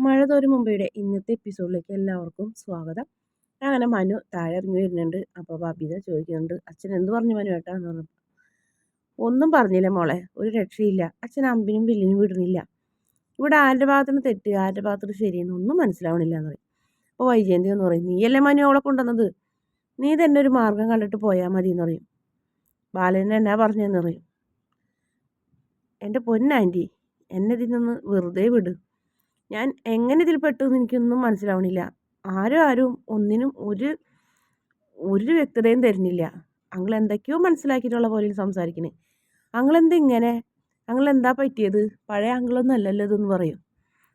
മഴ തോരും മുംബൈയുടെ ഇന്നത്തെ എപ്പിസോഡിലേക്ക് എല്ലാവർക്കും സ്വാഗതം. അങ്ങനെ മനു താഴെ ഇറങ്ങി വരുന്നുണ്ട് അപ്പോൾ ബാബിത ചോദിക്കുന്നുണ്ട് അച്ഛൻ എന്ത് പറഞ്ഞു മനു ഏട്ടാ? എന്ന് പറഞ്ഞു ഒന്നും പറഞ്ഞില്ല മോളെ ഒരു രക്ഷയില്ല. അച്ഛൻ അമ്പിനും വില്ലിനും വിടുന്നില്ല. ഇവിടെ ആരുടെ ഭാഗത്തിന് തെറ്റ് ആരുടെ ഭാഗത്തിന് ശരിയെന്ന് ഒന്നും മനസ്സിലാവണില്ല എന്ന് പറയും. അപ്പോൾ വൈജയന്തി എന്ന് പറയും നീയല്ലേ മനു അവളെ കൊണ്ടുവന്നത്? നീ തന്നെ ഒരു മാർഗം കണ്ടിട്ട് പോയാൽ മതി എന്ന് പറയും. ബാലൻ എന്നാ പറഞ്ഞതെന്ന്? പറയും. എന്റെ പൊന്നാന്റി എന്നെ ഇതിൽ നിന്ന് വെറുതെ വിട്. ഞാൻ എങ്ങനെ ഇതിൽ പെട്ടു എന്ന് എനിക്കൊന്നും മനസ്സിലാവണില്ല. ആരും ആരും ഒന്നിനും ഒരു ഒരു വ്യക്തതയും തരുന്നില്ല. അങ്ങൾ എന്തൊക്കെയോ മനസ്സിലാക്കിയിട്ടുള്ള പോലെ സംസാരിക്കണേ. അങ്ങളെന്താ ഇങ്ങനെ? അങ്ങളെന്താ പറ്റിയത്? പഴയ അങ്ങളൊന്നും അല്ലല്ലോ ഇതെന്ന് പറയും.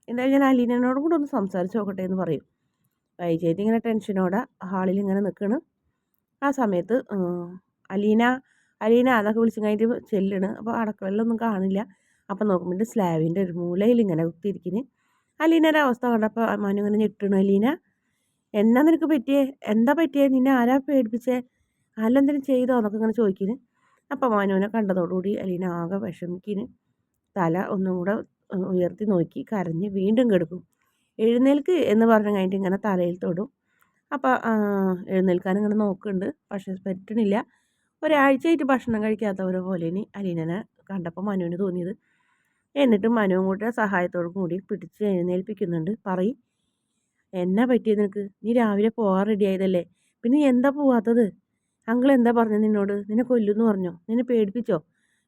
എന്തായാലും ഞാൻ അലീനോടും കൂടെ ഒന്ന് സംസാരിച്ച് നോക്കട്ടെ എന്ന് പറയും. വൈജയന്തി ഇങ്ങനെ ടെൻഷനോടെ ഹാളിൽ ഇങ്ങനെ നിൽക്കണം ആ സമയത്ത് അലീന അലീന അതൊക്കെ വിളിച്ചു കഴിഞ്ഞിട്ട് ചെല്ലണ്. അപ്പോൾ അടക്കളയിലൊന്നും കാണില്ല. അപ്പം നോക്കുമ്പോൾ സ്ലാവിന്റെ ഒരു മൂലയിൽ ഇങ്ങനെ കുത്തിയിരിക്കുന്നു അലീനയുടെ അവസ്ഥ കണ്ടപ്പോൾ മനു ഇങ്ങനെ ഞെട്ടണു അലീന. എന്നാ നിനക്ക് പറ്റിയേ? എന്താ പറ്റിയേ? നിന്നെ ആരാ പേടിപ്പിച്ചേ? ആരെന്തെങ്കിലും ചെയ്തോ? എന്നൊക്കെ ഇങ്ങനെ ചോദിക്കുന്നു അപ്പം മനുവിനെ കണ്ടതോടുകൂടി അലീന ആകെ വിഷമിക്കിന്. തല ഒന്നും കൂടെ ഉയർത്തി നോക്കി കരഞ്ഞ് വീണ്ടും കെടുക്കും. എഴുന്നേൽക്ക് എന്ന് പറഞ്ഞു കഴിഞ്ഞിട്ട് ഇങ്ങനെ തലയിൽ തൊടും. അപ്പോൾ എഴുന്നേൽക്കാൻ ഇങ്ങനെ നോക്കുന്നുണ്ട്. പക്ഷേ പറ്റണില്ല. ഒരാഴ്ചയായിട്ട് ഭക്ഷണം കഴിക്കാത്തവരെ പോലെ ഇനി അലീനനെ കണ്ടപ്പോൾ മനുവിന് തോന്നിയത് എന്നിട്ട് മനുവും സഹായത്തോടു കൂടി പിടിച്ച് എഴുന്നേൽപ്പിക്കുന്നുണ്ട്. പറയും എന്നാ പറ്റിയത് നിനക്ക്? നീ രാവിലെ പോകാൻ റെഡി ആയതല്ലേ? പിന്നെ എന്താ പോവാത്തത്? അങ്കിൾ എന്താ പറഞ്ഞത് നിന്നോട്? നിന്നെ കൊല്ലുന്നു പറഞ്ഞോ? നിന്നെ പേടിപ്പിച്ചോ?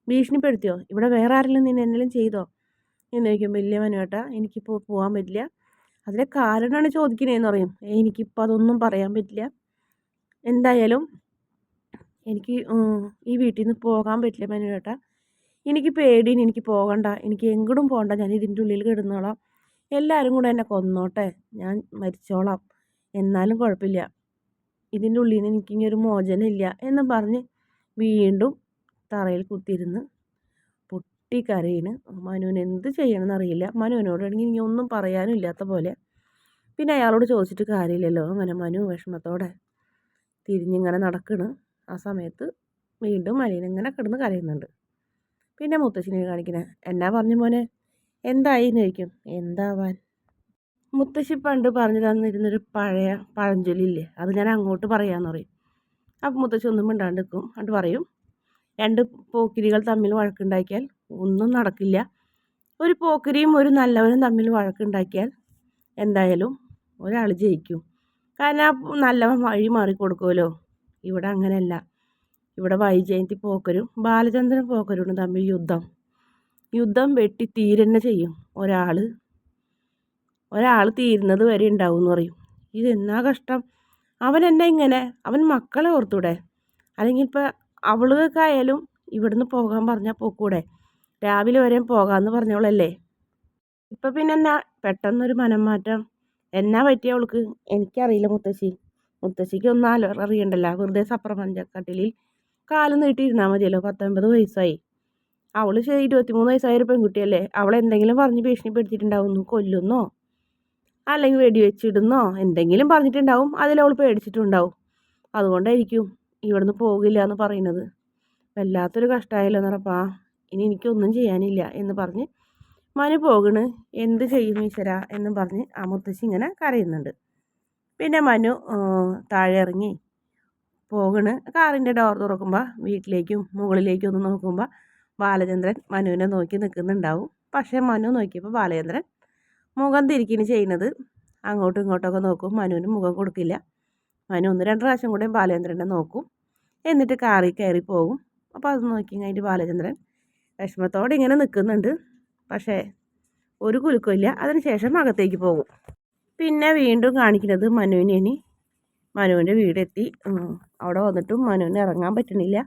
ഭീഷണിപ്പെടുത്തിയോ? ഇവിടെ വേറെ ആരെങ്കിലും നിന്നെ എന്തെങ്കിലും ചെയ്തോ? എന്ന് ചോദിക്കുമ്പോൾ വലിയ മനുവേട്ട എനിക്കിപ്പോൾ പോകാൻ പറ്റില്ല. അതിലെ കാരണമാണ് ചോദിക്കണേന്ന് പറയും. എനിക്കിപ്പോൾ അതൊന്നും പറയാൻ പറ്റില്ല. എന്തായാലും എനിക്ക് ഈ വീട്ടിൽ നിന്ന് പോകാൻ പറ്റില്ല മനുവേട്ടാ. എനിക്ക് പേടിയാണ് എനിക്ക് പോകണ്ട എനിക്ക് എങ്ങോട്ടും പോകണ്ട ഞാൻ ഇതിന്റെ ഉള്ളിൽ കിടന്നോളാം. എല്ലാവരും കൂടെ എന്നെ കൊന്നോട്ടെ ഞാൻ മരിച്ചോളാം. എന്നാലും കുഴപ്പമില്ല. ഇതിന്റെ ഉള്ളിൽ നിന്ന് എനിക്കിനി ഒരു മോചനമില്ല എന്ന് പറഞ്ഞ് വീണ്ടും തറയിൽ കുത്തിയിരുന്ന് പൊട്ടിക്കരയിന് മനുവിന് എന്ത് ചെയ്യണമെന്ന് അറിയില്ല. മനുവിനോടാണെങ്കിൽ ഇനി ഒന്നും പറയാനും ഇല്ലാത്ത പോലെ. പിന്നെ അയാളോട് ചോദിച്ചിട്ട് കാര്യമില്ലല്ലോ. അങ്ങനെ മനു വിഷമത്തോടെ തിരിഞ്ഞിങ്ങനെ നടക്കണ്. ആ സമയത്ത് വീണ്ടും മലീനങ്ങനെ കിടന്ന് കരയുന്നുണ്ട്. പിന്നെ മുത്തശ്ശിനെ കാണിക്കണേ. എന്നാ പറഞ്ഞു മോനെ? എന്തായി ചോദിക്കും. എന്താവാൻ? മുത്തശ്ശി പണ്ട് പറഞ്ഞു തന്നിരുന്നൊരു പഴയ പഴഞ്ചൊല്ലില്ലേ? അത് ഞാൻ അങ്ങോട്ട് പറയാമെന്ന് പറയും. അപ്പം മുത്തശ്ശി ഒന്നും മിണ്ടാണ്ട് നിൽക്കും അത് പറയും രണ്ട് പോക്കിരികൾ തമ്മിൽ വഴക്കുണ്ടാക്കിയാൽ ഒന്നും നടക്കില്ല. ഒരു പോക്കിരിയും ഒരു നല്ലവനും തമ്മിൽ വഴക്കുണ്ടാക്കിയാൽ എന്തായാലും ഒരാൾ ജയിക്കും. കാരണം ആ നല്ലവൻ വഴി മാറി കൊടുക്കുമല്ലോ ഇവിടെ അങ്ങനെയല്ല. ഇവിടെ വൈജയന്തി പോക്കരും ബാലചന്ദ്രൻ പോക്കരും തമ്മിൽ യുദ്ധം. യുദ്ധം വെട്ടി തീരന്നെ ചെയ്യും. ഒരാൾ ഒരാൾ തീരുന്നത് വരെ ഉണ്ടാവും എന്ന് പറയും. ഇതെന്നാ കഷ്ടം? അവൻ എന്നെ ഇങ്ങനെ അവൻ മക്കളെ ഓർത്തൂടെ? അല്ലെങ്കിൽ ഇപ്പം അവൾക്കായാലും ഇവിടുന്ന് പോകാൻ പറഞ്ഞാൽ പോക്കൂടെ? രാവിലെ വരെയും പോകാമെന്ന് പറഞ്ഞവളല്ലേ? ഇപ്പം പിന്നെ എന്നാ? പെട്ടെന്നൊരു മനം മാറ്റം എന്നാ പറ്റിയ അവൾക്ക്? എനിക്കറിയില്ല മുത്തശ്ശി. മുത്തശ്ശിക്ക് ഒന്നും അറിയണ്ടല്ലോ. വെറുതെ സപ്രപഞ്ചക്കട്ടിലിൽ കാൽ നീട്ടിയിരുന്നാൽ മതിയല്ലോ. പത്തൊൻപത് വയസ്സായി. അവൾ ഇരുപത്തിമൂന്ന് വയസ്സായ ഒരു പെൺകുട്ടിയല്ലേ. അവൾ എന്തെങ്കിലും പറഞ്ഞ് ഭീഷണിപ്പെടുത്തിയിട്ടുണ്ടാവുന്നു? കൊല്ലുന്നോ? അല്ലെങ്കിൽ വെടിവെച്ചിടുന്നോ? എന്തെങ്കിലും പറഞ്ഞിട്ടുണ്ടാവും. അതിലവൾ പേടിച്ചിട്ടുണ്ടാവും. അതുകൊണ്ടായിരിക്കും ഇവിടുന്ന് പോകില്ല എന്ന് പറയുന്നത്. വല്ലാത്തൊരു കഷ്ടമായല്ലോ എന്നറപ്പാ ഇനി എനിക്കൊന്നും ചെയ്യാനില്ല എന്ന് പറഞ്ഞ് മനു പോകണ്. എന്ത് ചെയ്യും ഈശ്വര എന്ന് പറഞ്ഞ് ആ മുത്തശ്ശി ഇങ്ങനെ കരയുന്നുണ്ട്. പിന്നെ മനു താഴെ ഇറങ്ങി. പോകണ്. കാറിന്റെ ഡോർ തുറക്കുമ്പോൾ വീട്ടിലേക്കും മുകളിലേക്കും ഒന്ന് നോക്കുമ്പോൾ ബാലചന്ദ്രൻ മനുവിനെ നോക്കി നിൽക്കുന്നുണ്ടാവും പക്ഷേ മനു നോക്കിയപ്പോൾ ബാലചന്ദ്രൻ മുഖം തിരിക്കിന് ചെയ്യുന്നത് അങ്ങോട്ടും ഇങ്ങോട്ടൊക്കെ നോക്കും. മനുവിന് മുഖം കൊടുക്കില്ല. മനു ഒന്ന് രണ്ട് പ്രാവശ്യം കൂടെ ബാലചന്ദ്രനെ നോക്കും. എന്നിട്ട് കാറിൽ കയറി പോകും അപ്പോൾ അത് നോക്കി കഴിഞ്ഞിട്ട് ബാലചന്ദ്രൻ വിഷമത്തോടെ ഇങ്ങനെ നിൽക്കുന്നുണ്ട് പക്ഷേ ഒരു കുലുക്കമില്ല അതിന് ശേഷം അകത്തേക്ക് പോകും. പിന്നെ വീണ്ടും കാണിക്കുന്നത് മനുവിനെ ഇനി മനുവിന്റെ വീടെത്തി. അവിടെ വന്നിട്ടും മനുവിന് ഇറങ്ങാൻ പറ്റണില്ല.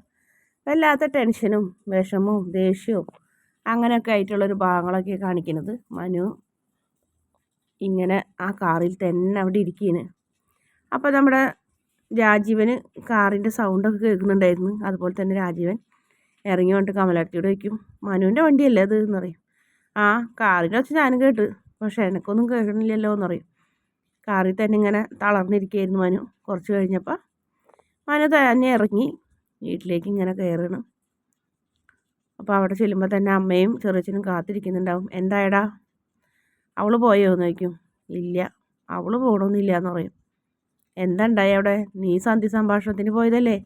വല്ലാത്ത ടെൻഷനും വിഷമവും ദേഷ്യവും അങ്ങനെയൊക്കെ ആയിട്ടുള്ളൊരു ഭാഗങ്ങളൊക്കെ കാണിക്കുന്നത്. മനു ഇങ്ങനെ ആ കാറിൽ തന്നെ അവിടെ ഇരിക്കുകയാണ് അപ്പോൾ നമ്മുടെ രാജീവന് കാറിന്റെ സൗണ്ടൊക്കെ കേൾക്കുന്നുണ്ടായിരുന്നു. അതുപോലെ തന്നെ രാജീവൻ ഇറങ്ങി വന്നിട്ട് കമലാട്ടിയോട് വയ്ക്കും മനുവിന്റെ വണ്ടിയല്ലേ അത്? എന്ന് പറയും. ആ കാറിന്റെ വെച്ച് ഞാനും കേട്ട് പക്ഷേ എനിക്കൊന്നും കേൾക്കണില്ലല്ലോ എന്ന് പറയും. കാറിൽ തന്നെ ഇങ്ങനെ തളർന്നിരിക്കുകയായിരുന്നു മനു. കുറച്ച് കഴിഞ്ഞപ്പോൾ മനു തന്നെ ഇറങ്ങി. വീട്ടിലേക്ക് ഇങ്ങനെ കയറണം. അപ്പോൾ അവിടെ ചെല്ലുമ്പോൾ തന്നെ അമ്മയും ചെറുച്ചനും കാത്തിരിക്കുന്നുണ്ടാവും. എന്തായടാ? അവൾ പോയോ എന്ന് ചോദിക്കും. ഇല്ല. അവൾ പോകണമെന്നില്ല എന്ന് പറയും. എന്താ ഉണ്ടായി അവിടെ? നീ സന്ധി സംഭാഷണത്തിന് പോയതല്ലേ?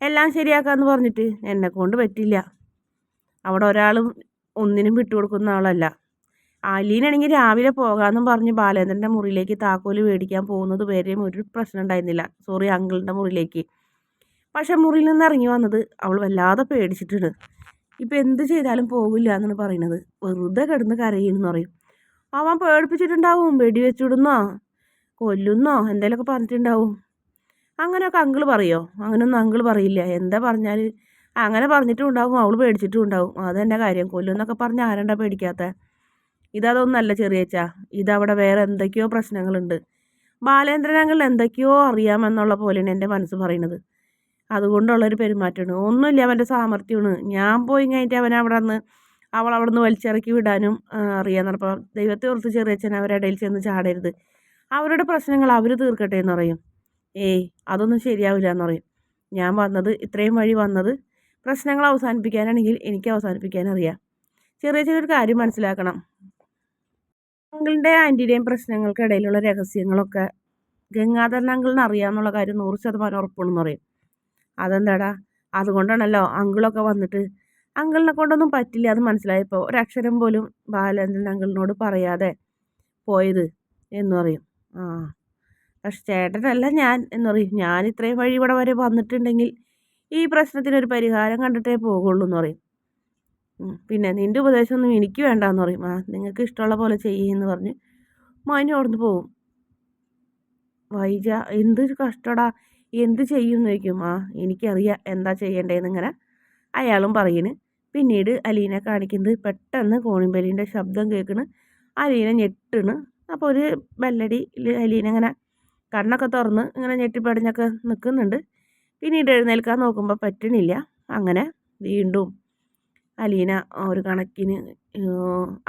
എല്ലാം ശരിയാക്കാമെന്ന് പറഞ്ഞിട്ട് എന്നെ കൊണ്ട് പറ്റില്ല. അവിടെ ഒരാളും ഒന്നിനും വിട്ടുകൊടുക്കുന്ന ആളല്ല. അലീനാണെങ്കിൽ രാവിലെ പോകാമെന്നും പറഞ്ഞ് ബാലേന്ദ്രന്റെ മുറിയിലേക്ക് താക്കോൽ മേടിക്കാൻ പോകുന്നത് വരെയും ഒരു പ്രശ്നം ഉണ്ടായിരുന്നില്ല. സോറി അങ്കിളിന്റെ മുറിയിലേക്ക്. പക്ഷെ മുറിയിൽ നിന്ന് ഇറങ്ങി വന്നത് അവൾ വല്ലാതെ പേടിച്ചിട്ടുണ്ട് ഇപ്പം എന്ത് ചെയ്താലും പോകില്ല എന്നാണ് പറയുന്നത്. വെറുതെ കിടന്ന് കരയുന്നു പറയും. അവൻ പേടിപ്പിച്ചിട്ടുണ്ടാവും? വെടി വെച്ചിടുന്നോ? കൊല്ലുന്നോ? എന്തെങ്കിലുമൊക്കെ പറഞ്ഞിട്ടുണ്ടാവും? അങ്ങനെയൊക്കെ അങ്കിൾ പറയോ? അങ്ങനെയൊന്നും അങ്കിൾ പറയില്ല. എന്താ പറഞ്ഞാൽ അങ്ങനെ പറഞ്ഞിട്ടും ഉണ്ടാവും അവൾ പേടിച്ചിട്ടും ഉണ്ടാവും. അതെന്റെ കാര്യം? കൊല്ലുന്നൊക്കെ പറഞ്ഞ് ആരണ്ടാ പേടിക്കാത്ത? ഇതൊന്നല്ല ചെറിയച്ച ഇതവിടെ വേറെ എന്തൊക്കെയോ പ്രശ്നങ്ങളുണ്ട്. ബാലേന്ദ്രൻ അങ്കിൾ എന്തൊക്കെയോ അറിയാമെന്നുള്ള പോലെയാണ് എന്റെ മനസ്സ് പറയുന്നത്. അതുകൊണ്ടുള്ളൊരു പെരുമാറ്റമാണ്. ഒന്നുമില്ല അവന്റെ സാമർഥ്യമാണ്. ഞാൻ പോയി കഴിഞ്ഞിട്ട് അവൻ അവിടെ നിന്ന് അവൾ അവിടെ നിന്ന് വലിച്ചിറക്കി വിടാനും അറിയാൻ നടപ്പം ദൈവത്തെ ഓർത്ത് ചെറിയച്ഛൻ അവരുടെ ഇടയിൽ ചെന്ന് ചാടരുത്. അവരുടെ പ്രശ്നങ്ങൾ അവർ തീർക്കട്ടെ എന്ന് പറയും. ഏയ് അതൊന്നും ശരിയാവില്ല എന്ന് പറയും. ഞാൻ വന്നത് ഇത്രയും വഴി വന്നത് പ്രശ്നങ്ങൾ അവസാനിപ്പിക്കാനാണെങ്കിൽ എനിക്ക് അവസാനിപ്പിക്കാൻ ചെറിയ ചെറിയൊരു കാര്യം മനസ്സിലാക്കണം. അങ്കിളിന്റെ ആന്റിയുടെയും പ്രശ്നങ്ങൾക്കിടയിലുള്ള രഹസ്യങ്ങളൊക്കെ ഗംഗാധരൻ അങ്കിളിന് അറിയാമെന്നുള്ള കാര്യം നൂറ് ശതമാനം ഉറപ്പുണ്ടെന്ന് പറയും. അതെന്താടാ? അതുകൊണ്ടാണല്ലോ അങ്കിളൊക്കെ വന്നിട്ട് അങ്കിളിനെ കൊണ്ടൊന്നും പറ്റില്ല അത് മനസ്സിലായപ്പോൾ ഒരക്ഷരം പോലും ബാലേന്ദ്രൻ അങ്കിളിനോട് പറയാതെ പോയത് എന്ന് പറയും. ആ പക്ഷെ ചേട്ടനല്ല ഞാൻ എന്ന് പറയും. ഞാൻ ഇത്രയും വഴി ഇവിടെ വരെ വന്നിട്ടുണ്ടെങ്കിൽ ഈ പ്രശ്നത്തിനൊരു പരിഹാരം കണ്ടിട്ടേ പോകുള്ളൂ എന്ന് പറയും. പിന്നെ നിന്റെ ഉപദേശമൊന്നും എനിക്ക് വേണ്ടാന്ന് പറയും. ആ നിങ്ങൾക്ക് ഇഷ്ടമുള്ള പോലെ ചെയ്യുമെന്ന് പറഞ്ഞ് മാനി അവിടുന്ന് പോവും. വൈജ എന്ത് കഷ്ടടാ എന്ത് ചെയ്യും എന്ന് ചോദിക്കും. ആ എനിക്കറിയാം എന്താ ചെയ്യേണ്ടതെന്ന് ഇങ്ങനെ അയാളും പറയുന്നു പിന്നീട് അലീനെ കാണിക്കുന്നത് പെട്ടെന്ന് കോണിമ്പലീന്റെ ശബ്ദം കേൾക്കണ്. അലീന ഞെട്ടണ്. അപ്പോൾ ഒരു ബെല്ലടി അലീന ഇങ്ങനെ കണ്ണൊക്കെ തുറന്ന് ഇങ്ങനെ ഞെട്ടിപ്പടഞ്ഞൊക്കെ നിൽക്കുന്നുണ്ട് പിന്നീട് എഴുന്നേൽക്കാൻ നോക്കുമ്പോൾ പറ്റണില്ല. അങ്ങനെ വീണ്ടും അലീന ഒരു കണക്കിന്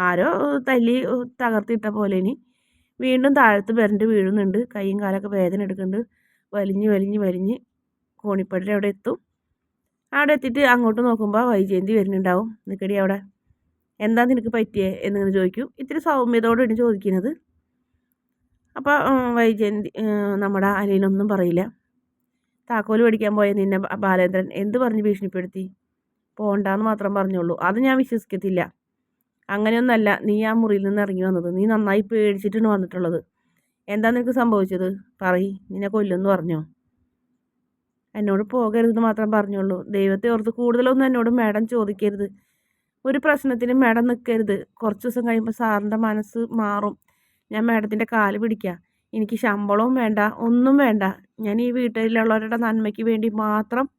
ആരോ തല്ലി തകർത്തിട്ട പോലെ ഇനി. വീണ്ടും താഴത്ത് പെരണ്ട് വീഴുന്നുണ്ട്. കൈയും കാലൊക്കെ വേദന എടുക്കുന്നുണ്ട്. വലിഞ്ഞ് വലിഞ്ഞ് വലിഞ്ഞ് കോണിപ്പടിയിൽ അവിടെ എത്തും. അവിടെ എത്തിയിട്ട് അങ്ങോട്ട് നോക്കുമ്പോൾ വൈജയന്തി വരുന്നുണ്ടാവും. നിൽക്കടി അവിടെ എന്താ നിനക്ക് പറ്റിയേ? എന്നിങ്ങനെ ചോദിക്കും. ഇത്തിരി സൗമ്യതയോടെയാണ് ചോദിക്കുന്നത്. അപ്പോൾ വൈജയന്തി നമ്മുടെ അലീനൊന്നും പറയില്ല. താക്കോൽ പഠിക്കാൻ പോയ നിന്നെ ബാലേന്ദ്രൻ എന്ത് പറഞ്ഞ് ഭീഷണിപ്പെടുത്തി? പോകണ്ടെന്ന് മാത്രം പറഞ്ഞുള്ളൂ. അത് ഞാൻ വിശ്വസിക്കത്തില്ല. അങ്ങനെയൊന്നല്ല നീ ആ മുറിയിൽ നിന്ന് ഇറങ്ങി വന്നത്. നീ നന്നായി പേടിച്ചിട്ടാണ് വന്നിട്ടുള്ളത്. എന്താ നിനക്ക് സംഭവിച്ചത്? പറയ്. നിന്നെ കൊല്ലുമെന്ന് പറഞ്ഞോ? എന്നോട് പോകരുതെന്ന് മാത്രം പറഞ്ഞുള്ളൂ. ദൈവത്തെ ഓർത്ത് കൂടുതലൊന്നും എന്നോട് മാഡം ചോദിക്കരുത്. ഒരു പ്രശ്നത്തിനും മാഡം നിൽക്കരുത് കുറച്ച് ദിവസം കഴിയുമ്പോൾ സാറിന്റെ മനസ്സ് മാറും. ഞാൻ മാഡത്തിന്റെ കാൽ പിടിക്കാം. എനിക്ക് ശമ്പളവും വേണ്ട ഒന്നും വേണ്ട. ഞാൻ ഈ വീട്ടിലുള്ളവരുടെ നന്മയ്ക്ക് വേണ്ടി മാത്രം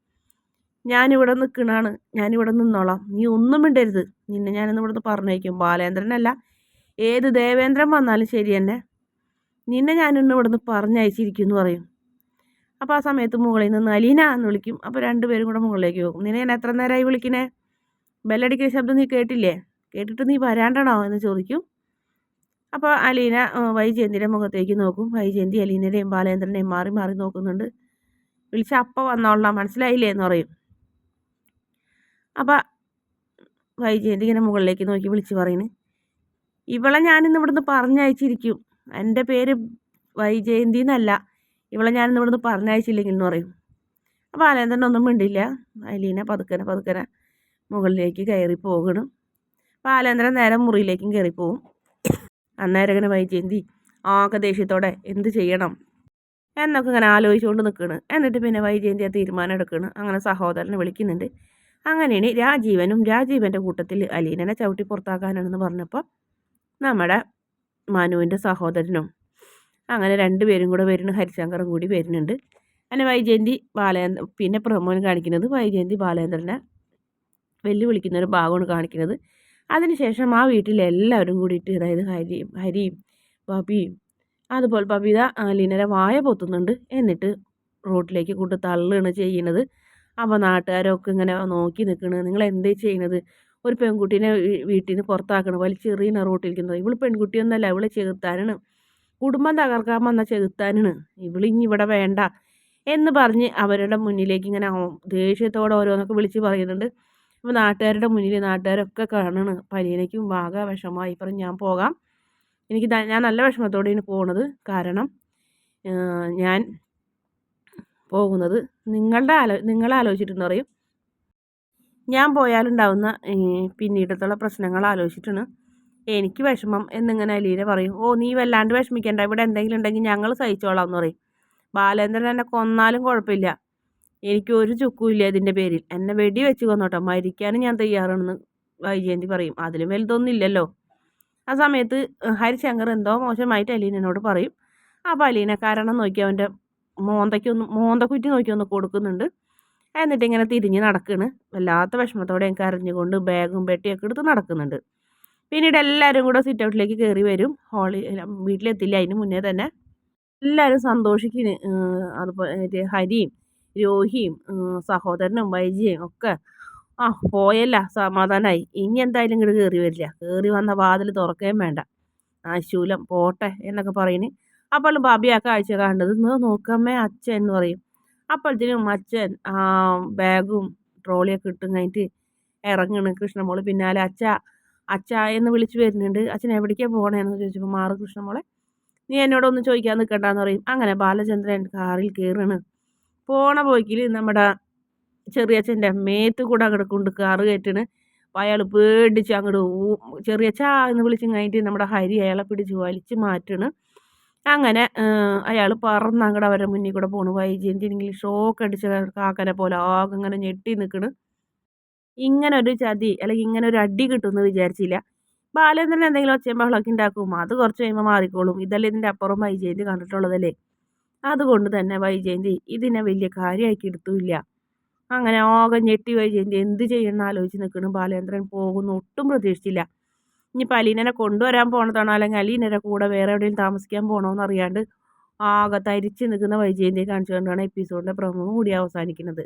ഞാനിവിടെ നിൽക്കണാണ് ഞാനിവിടെ നിന്നോളാം. നീ ഒന്നും മിണ്ടരുത്. നിന്നെ ഞാനിന്ന് ഇവിടുന്ന് പറഞ്ഞേക്കും ബാലേന്ദ്രനല്ല. ഏത് ദേവേന്ദ്രൻ വന്നാലും ശരി തന്നെ നിന്നെ ഞാനിന്ന് ഇവിടുന്ന് പറഞ്ഞയച്ചിരിക്കും എന്ന് പറയും. അപ്പോൾ ആ സമയത്ത് മുകളിൽ നിന്ന് അലീന എന്ന് വിളിക്കും. അപ്പോൾ രണ്ടുപേരും കൂടെ മുകളിലേക്ക് പോകും. നിന്നെ ഞാൻ എത്ര നേരമായി വിളിക്കണേ? ബെല്ലടിക്കുന്ന ശബ്ദം നീ കേട്ടില്ലേ? കേട്ടിട്ട് നീ വരാണ്ടണോ എന്ന് ചോദിക്കും. അപ്പോൾ അലീന വൈജയന്തിയുടെ മുഖത്തേക്ക് നോക്കും. വൈജയന്തി അലീനയുടെയും ബാലേന്ദ്രനെയും മാറി മാറി നോക്കുന്നുണ്ട്. വിളിച്ച അപ്പം വന്നോളാം. മനസ്സിലായില്ലേ എന്ന് പറയും. അപ്പം വൈജയന്തി ഇങ്ങനെ മുകളിലേക്ക് നോക്കി വിളിച്ച് പറയുന്നു ഇവളെ ഞാനിന്ന് ഇവിടുന്ന് പറഞ്ഞയച്ചിരിക്കും. എന്റെ പേര് വൈജയന്തി എന്നല്ല ഇവളെ ഞാനിന്ന് ഇവിടുന്ന് പറഞ്ഞയച്ചില്ലെങ്കിൽ എന്ന് പറയും. അപ്പോൾ ബാലേന്ദ്രൻ ഒന്നും മിണ്ടില്ല. അലീന പതുക്കനെ പതുക്കനെ മുകളിലേക്ക് കയറി പോകണം. ബാലേന്ദ്രൻ നേരെ മുറിയിലേക്കും കയറി പോകും അന്നേരം ഇങ്ങനെ വൈജയന്തി ആകെ ദേഷ്യത്തോടെ എന്ത് ചെയ്യണം? എന്നൊക്കെ ഇങ്ങനെ ആലോചിച്ചുകൊണ്ട് നിൽക്കുകയാണ് എന്നിട്ട് പിന്നെ വൈജയന്തി ആ തീരുമാനം എടുക്കണം. അങ്ങനെ സഹോദരനെ വിളിക്കുന്നുണ്ട്. അങ്ങനെയാണ് രാജീവനും രാജീവന്റെ കൂട്ടത്തിൽ അലീനനെ ചവിട്ടി പുറത്താക്കാനാണെന്ന് പറഞ്ഞപ്പോൾ നമ്മുടെ മനുവിന്റെ സഹോദരനും അങ്ങനെ രണ്ടുപേരും കൂടെ വരുന്നു ഹരിശങ്കറും കൂടി വരുന്നുണ്ട്. അങ്ങനെ വൈജയന്തി ബാലേന്ദ്ര പിന്നെ പ്രമോൻ കാണിക്കുന്നത് വൈജയന്തി ബാലേന്ദ്രനെ വെല്ലുവിളിക്കുന്ന ഒരു ഭാഗമാണ് കാണിക്കുന്നത്. അതിനുശേഷം ആ വീട്ടിലെല്ലാവരും കൂടിയിട്ട് അതായത് ഹരി ഹരിയും ബബിയും അതുപോലെ ബബിത ലീനരെ വായ പൊത്തുന്നുണ്ട്. എന്നിട്ട് റോട്ടിലേക്ക് കൊണ്ട് തള്ളുകയാണ് ചെയ്യുന്നത്. അപ്പോൾ നാട്ടുകാരൊക്കെ ഇങ്ങനെ നോക്കി നിൽക്കണ് നിങ്ങൾ എന്തേ ചെയ്യണത്? ഒരു പെൺകുട്ടീനെ വീട്ടിൽ നിന്ന് പുറത്താക്കണം ചെറിയ റോട്ടിലിരിക്കുന്നത് ഇവൾ പെൺകുട്ടിയൊന്നല്ല ഇവളെ ചെകുത്താനാണ്. കുടുംബം തകർക്കാൻ വന്ന ചെകുത്താനാണ്. ഇവളിഞ്ഞി ഇവിടെ വേണ്ട എന്ന് പറഞ്ഞ് അവരുടെ മുന്നിലേക്ക് ഇങ്ങനെ ദേഷ്യത്തോടെ ഓരോന്നൊക്കെ വിളിച്ച് പറയുന്നുണ്ട്. അപ്പോൾ നാട്ടുകാരുടെ മുന്നിൽ നാട്ടുകാരൊക്കെ കാണണ്. പരീനയ്ക്കും വാഗ വിഷമായി. പറഞ്ഞ് ഞാൻ പോകാം. എനിക്ക് ഞാൻ നല്ല വിഷമത്തോടെയാണ് പോണത്. കാരണം ഞാൻ പോകുന്നത്. നിങ്ങളുടെ ആലോ നിങ്ങൾ ആലോചിച്ചിട്ടുണ്ട് പറയും ഞാൻ പോയാലുണ്ടാവുന്ന പിന്നീടത്തുള്ള പ്രശ്നങ്ങൾ ആലോചിച്ചിട്ടാണ്. എനിക്ക് വിഷമം എന്നിങ്ങനെ അലീന പറയും. ഓ നീ വല്ലാണ്ട് വിഷമിക്കേണ്ട. ഇവിടെ എന്തെങ്കിലും ഉണ്ടെങ്കിൽ ഞങ്ങൾ സഹിച്ചോളാം എന്ന് പറയും. ബാലേന്ദ്രൻ എന്നെ കൊന്നാലും കുഴപ്പമില്ല. എനിക്ക് ഒരു ചുക്കുമില്ല ഇതിന്റെ പേരിൽ. എന്നെ വെടി വെച്ച് കൊന്നോട്ടോ. മരിക്കാനും ഞാൻ തയ്യാറാണെന്ന് വൈജയന്തി പറയും. അതിലും വലുതൊന്നും ഇല്ലല്ലോ. ആ സമയത്ത് ഹരിശങ്കർ എന്തോ മോശമായിട്ട് അലീനോട് പറയും. അപ്പോൾ അലീന കാരണം നോക്കി അവന്റെ മോന്തയ്ക്കൊന്ന് മോന്തക്കുറ്റി നോക്കി ഒന്ന് കൊടുക്കുന്നുണ്ട്. എന്നിട്ട് ഇങ്ങനെ തിരിഞ്ഞ് നടക്കുന്നത് വല്ലാത്ത വിഷമത്തോടെ എനിക്ക് അറിഞ്ഞുകൊണ്ട് ബാഗും പെട്ടിയൊക്കെ എടുത്ത് നടക്കുന്നുണ്ട്. പിന്നീട് എല്ലാവരും കൂടെ സിറ്റ് ഔട്ടിലേക്ക് കയറി വരും. ഹോളി വീട്ടിലെത്തില്ല. അതിന് മുന്നേ തന്നെ എല്ലാവരും സന്തോഷിക്കുന്നു. അതുപോലെ ഹരിയും രോഹിയും സഹോദരനും വൈജിയും ഒക്കെ. ആ പോയല്ല. സമാധാനമായി ഇനി എന്തായാലും ഇങ്ങോട്ട് കയറി വരില്ല. കയറി വന്ന വാതിൽ തുറക്കുകയും വേണ്ട. ആ ശൂലം പോട്ടെ എന്നൊക്കെ പറയുന്നു. അപ്പോൾ ഭാബി ആ കാഴ്ച കണ്ടത് നോക്കമ്മേ അച്ഛൻ എന്ന് പറയും. അപ്പോഴത്തേനും അച്ഛൻ ബാഗും ട്രോളിയൊക്കെ ഇട്ടും കഴിഞ്ഞിട്ട് ഇറങ്ങണ് കൃഷ്ണമോൾ. പിന്നാലെ അച്ഛ അച്ഛ എന്ന് വിളിച്ചു വരുന്നുണ്ട്. അച്ഛൻ എവിടേക്കാണ് പോകണേന്ന് ചോദിച്ചപ്പോൾ മാറു കൃഷ്ണമോളെ നീ എന്നോടൊന്നും ചോദിക്കാൻ നിൽക്കണ്ടെന്ന് പറയും. അങ്ങനെ ബാലചന്ദ്രൻ കാറിൽ കയറണ് പോണ പോയിക്കിൽ നമ്മുടെ ചെറിയച്ഛന്റെ മേത്ത് കൂടെ അങ്ങോട്ട് കൊണ്ട് കാറ് കയറ്റണ് അപ്പോൾ അയാൾ പേടിച്ച് അങ്ങോട്ട് ചെറിയച്ഛ എന്ന് വിളിച്ച് കഴിഞ്ഞിട്ട് നമ്മുടെ ഹരി അയാളെ പിടിച്ച് വലിച്ച് മാറ്റണ് അങ്ങനെ അയാൾ പറന്ന് അങ്ങോട്ട് അവരുടെ മുന്നിൽ കൂടെ പോണു. വൈജയന്തി ഷോക്ക് അടിച്ച കാക്കനെ പോലെ ആകെ ഇങ്ങനെ ഞെട്ടി നിൽക്കണ് ഇങ്ങനെ ഒരു ചതി അല്ലെങ്കിൽ ഇങ്ങനെ ഒരു അടി കിട്ടുമെന്ന് വിചാരിച്ചില്ല. ബാലേന്ദ്രൻ എന്തെങ്കിലും ഒച്ചയും ബഹളമൊക്കെ ഉണ്ടാക്കും അത് കുറച്ച് കഴിയുമ്പോൾ മാറിക്കോളും. ഇതല്ലേ ഇതിന്റെ അപ്പുറം വൈജയന്തി കണ്ടിട്ടുള്ളതല്ലേ? അതുകൊണ്ട് തന്നെ വൈജയന്തി ഇതിനെ വലിയ കാര്യമാക്കി എടുത്തുമില്ല അങ്ങനെ ആകെ ഞെട്ടി വൈജയന്തി എന്ത് ചെയ്യണമെന്ന് ആലോചിച്ച് നിൽക്കണം ബാലേന്ദ്രൻ പോകുന്നു ഒട്ടും പ്രതീക്ഷിച്ചില്ല. ഇനിയിപ്പോൾ അലീനനെ കൊണ്ടുവരാൻ പോണതാണോ? അല്ലെങ്കിൽ അലീനയുടെ കൂടെ വേറെ എവിടെയും താമസിക്കാൻ പോകണമെന്ന് അറിയാണ്ട് ആകെ തരിച്ച് നിൽക്കുന്ന വൈജയന്തിയെ കാണിച്ചുകൊണ്ടാണ് എപ്പിസോഡിന്റെ പ്രമുഖം കൂടി അവസാനിക്കുന്നത്.